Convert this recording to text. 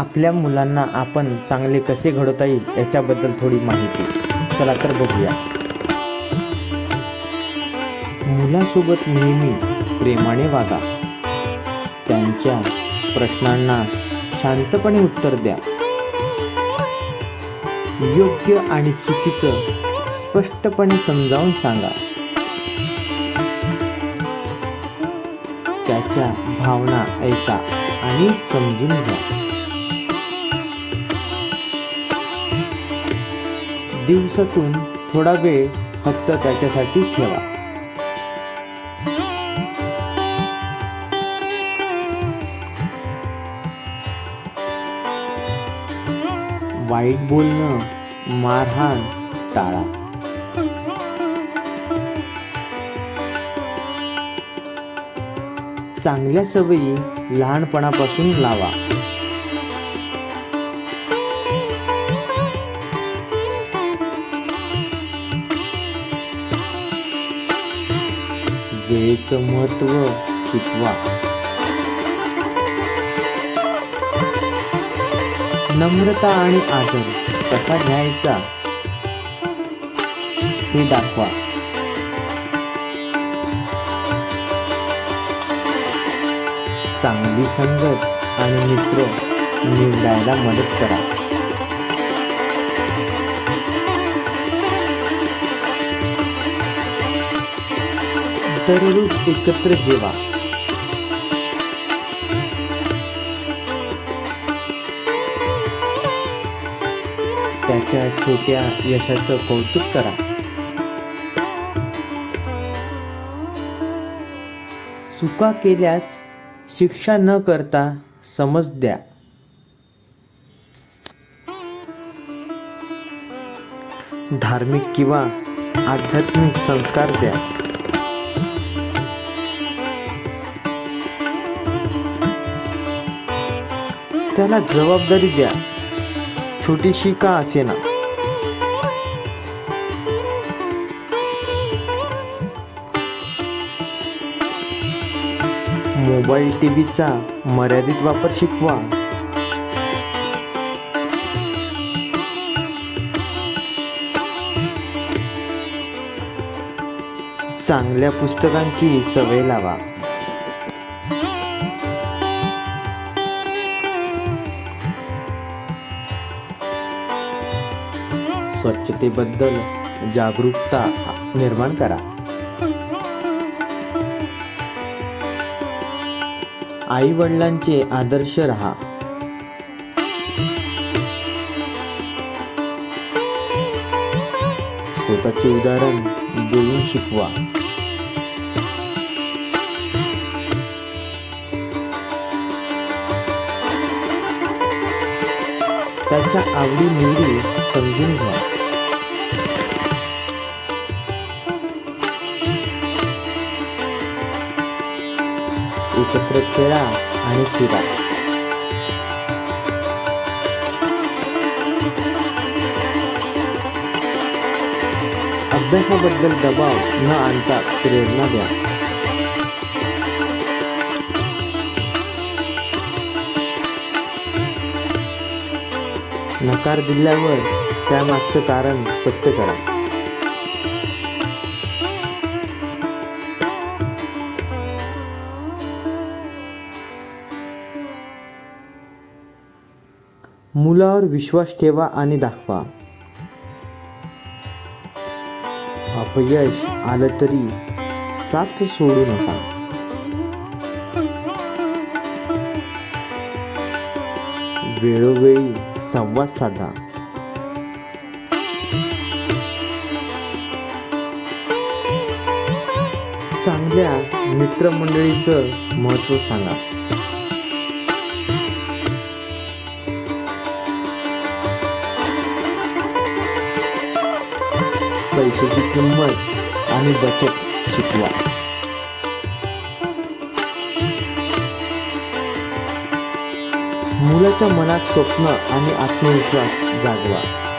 आपल्या मुलांना आपण चांगले कसे घडवता येईल याच्याबद्दल थोडी माहिती. चला तर बघूया. मुलासोबत नेहमी प्रेमाने वागा. त्यांच्या प्रश्नांना शांतपणे उत्तर द्या. योग्य आणि चुकीचं स्पष्टपणे समजावून सांगा. त्याच्या भावना ऐका आणि समजून घ्या. दिवसातून थोडा वेळ फक्त त्याच्यासाठीच ठेवा. वाईट बोलणं मारहाण टाळा. चांगल्या सवयी लहानपणापासून लावा. वेळेचं महत्त्व शिकवा नम्रता आणि आदर कसा घ्यायचा? हे दाखवा. चांगली संगत आणि मित्र निवडायला मदत करा. दररोज एकत्र जेवा. त्याच्या छोट्या यशाचं कौतुक करा. चुका केल्यास शिक्षा न करता समज द्या. धार्मिक किंवा आध्यात्मिक संस्कार द्या. त्याला जबाबदारी द्या. छोटीशी का असेना? मोबाईल टी व्हीचा मर्यादित वापर शिकवा. चांगल्या पुस्तकांची सवय लावा. स्वच्छतेबद्दल जागरूकता निर्माण करा. आई वडिलांचे आदर्श रहा. स्वतःचे उदाहरण देऊन शिकवा. त्याच्या आवडी निवडी समजून घ्या. एकत्र खेळा आणि फिरा. अभ्यासाबद्दल दबाव न आणता प्रेरणा द्या. नकार दिल्यावर त्यामागचं कारण स्पष्ट करा. मुलावर विश्वास ठेवा आणि दाखवा. अपयश आलं तरी साथ सोडू नका. वेळोवेळी संवाद साधा. चांगल्या मित्रमंडळीचं महत्त्व सांगा. पैशाची किंमत आणि बचत शिकवा. मुलाच्या मनात स्वप्न आणि आत्मविश्वास जागवा.